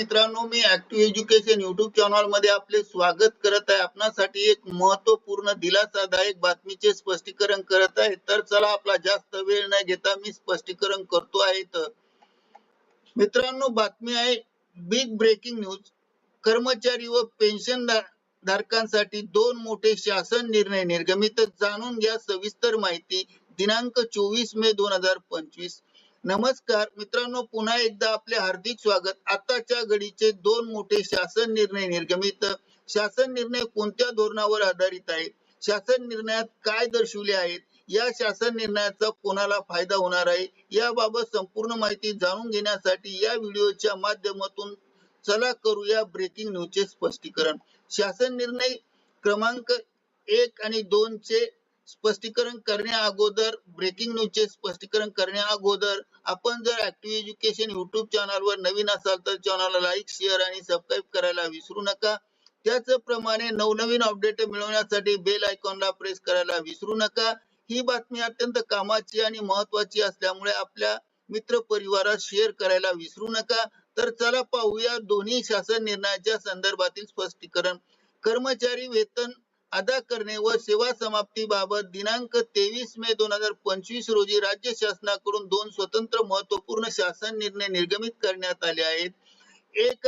मित्रांनो मी Active Education YouTube चॅनलमध्ये आपले स्वागत करत आहे. आपणासाठी एक महत्त्वपूर्ण दिलासादायक बातमीचे स्पष्टीकरण करत आहे. तर चला आपला जास्त वेळ न घेता मी स्पष्टीकरण करतो आहे तर मित्रांनो बातमी आहे बिग ब्रेकिंग न्यूज कर्मचारी व पेन्शन धारकांसाठी दोन मोठे शासन निर्णय निर्गमित. जाणून घ्या सविस्तर माहिती. दिनांक चोवीस मे दोन हजार पंचवीस. नमस्कार मित्रांनो पुन्हा एकदा आपले हार्दिक स्वागत. आताच्या घडीचे दोन मोठे शासन निर्णय निर्गमित. शासन निर्णय कोणत्या धोरणावर आधारित आहे? शासन निर्णयात काय दर्शवले आहेत? या शासन निर्णयाचा कोणाला फायदा होणार आहे? याबाबत संपूर्ण माहिती जाणून घेण्यासाठी या व्हिडिओच्या माध्यमातून चला करूया ब्रेकिंग न्यूजचे स्पष्टीकरण. शासन निर्णय क्रमांक एक आणि दोन चे स्पष्टीकरण करण्या अगोदर ब्रेकिंग न्यूजचे स्पष्टीकरण करण्या अगोदर आपण जर ऍक्टिव्ह एज्युकेशन युट्यूब चॅनलवर नवीन असाल तर चॅनलला लाईक शेअर आणि सबस्क्राईब करायला विसरू नका. त्याचप्रमाणे नवनवीन अपडेट मिळवण्यासाठी बेल आयकॉनला प्रेस करायला विसरू नका. ही बातमी अत्यंत कामाची आणि महत्वाची असल्यामुळे आपल्या मित्र परिवारात शेअर करायला विसरू नका. तर चला पाहूया दोन्ही शासन निर्णयाच्या संदर्भातील स्पष्टीकरण. कर्मचारी वेतन अदा करणे व सेवा समाप्ती बाबत दिनांक तेवीस मे दोन हजार पंचवीस रोजी राज्य शासनाकडून दोन स्वतंत्र महत्त्वपूर्ण शासन निर्णय निर्गमित करण्यात आले आहेत. एक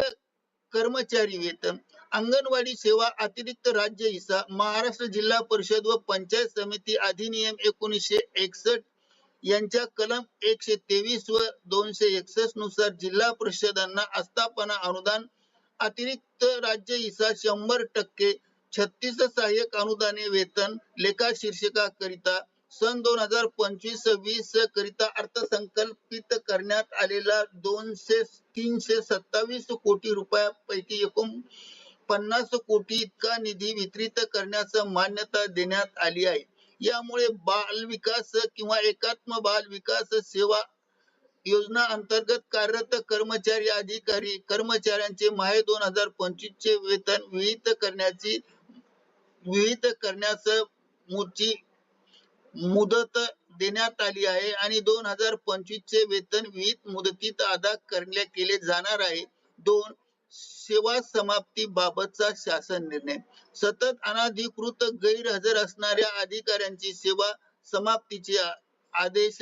कर्मचारी वेतन अंगणवाडी सेवा अतिरिक्त राज्य हिस्सा महाराष्ट्र जिल्हा परिषद व पंचायत समिती अधिनियम एकोणीसशे एकसष्ट यांच्या कलम एकशे तेवीस व दोनशे एकसष्टनुसार जिल्हा परिषदांना आस्थापना अनुदान अतिरिक्त राज्य हिस्सा शंभर टक्के छत्तीस सहाय्यक अनुदाने वेतन लेखा शीर्षका करिता सन दोन हजार पंचवीस वीस करिता अर्थसंकल्पित करण्यात आलेला दोनशे तीनशे सत्तावीस कोटी रुपयापैकी एकूण पन्नास कोटी इतका निधी वितरित करण्यास मान्यता देण्यात आली आहे. यामुळे बाल विकास किंवा एकात्म बाल विकास सेवा योजना अंतर्गत कार्यरत कर्मचारी अधिकारी कर्मचाऱ्यांचे माहे दोन हजार पंचवीस चे वेतन विहित करण्याची विहित करण्यास मूर्ची मुदत देण्यात आली आहे आणि दोन हजार पंचवीस चे वेतन विहित मुदतीत अदा करणे केले जाणार आहे. दोन सेवा समाप्ती बाबतचा शासन निर्णय. सतत अनाधिकृत गैरहजर असणाऱ्या अधिकाऱ्यांची सेवा समाप्तीचे आदेश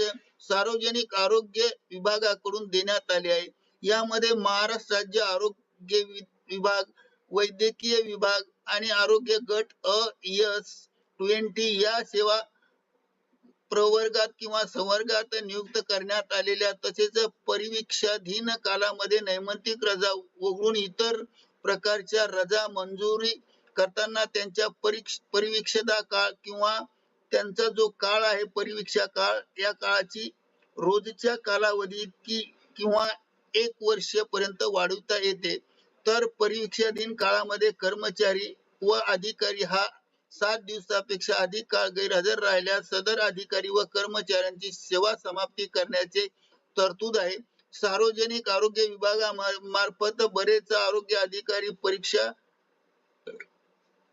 सार्वजनिक आरोग्य विभागाकडून देण्यात आले आहे. यामध्ये महाराष्ट्र राज्य आरोग्य विभाग वैद्यकीय विभाग आणि आरोग्य गट अ एस ट्वेंटी या सेवा प्रवर्गात किंवा संवर्गात नियुक्त करण्यात आलेल्या तसेच परिवीक्षाधीन कालामध्ये नैमंतिक रजा वगळून इतर प्रकारच्या रजा मंजुरी करताना त्यांच्या परीक्ष काळ किंवा त्यांचा जो काळ आहे परिवीक्षा काळ या काळाची रोजच्या कालावधी किंवा एक वर्ष पर्यंत वाढवता येते. तर परीक्षाधीन काळामध्ये कर्मचारी व अधिकारी हा सात दिवसापेक्षा अधिक काळ गैरहजर राहिल्यास सदर अधिकारी व कर्मचाऱ्यांची सेवा समाप्ती करण्याचे तरतूद आहे. सार्वजनिक आरोग्य विभागामार्फत बरेच आरोग्य अधिकारी परीक्षा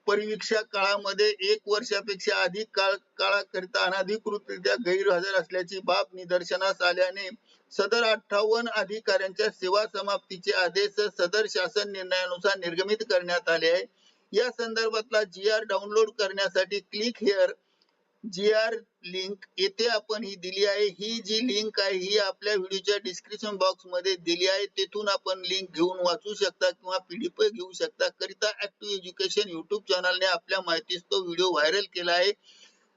परिवीक्षा काळामध्ये एक वर्षापेक्षा अधिक काळ काळाकरिता अनाधिकृतरित्या गैरहजर असल्याची बाब निदर्शनास आल्याने सदर अठ्ठावन्न अधिकाऱ्यांच्या सेवा समाप्तीचे आदेश सदर शासन निर्णयानुसार निर्गमित करण्यात आले आहे. या संदर्भातला जी आर डाउनलोड करण्यासाठी click here G R link येथे आपण ही दिली आहे. ही जी लिंक आहे ही आपल्या व्हिडिओच्या डिस्क्रिप्शन बॉक्समध्ये दिली आहे. तेथून आपण लिंक घेऊन वाचू शकता किंवा पीडीएफ घेऊ शकता. करिता ऍक्टिव्ह एज्युकेशन युट्यूब चॅनलने आपल्या माहितीस तो व्हिडिओ व्हायरल केला आहे.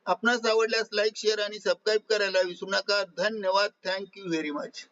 आपणास आवडल्यास लाईक शेअर आणि सबस्क्राईब करायला विसरू नका. धन्यवाद. Thank you very much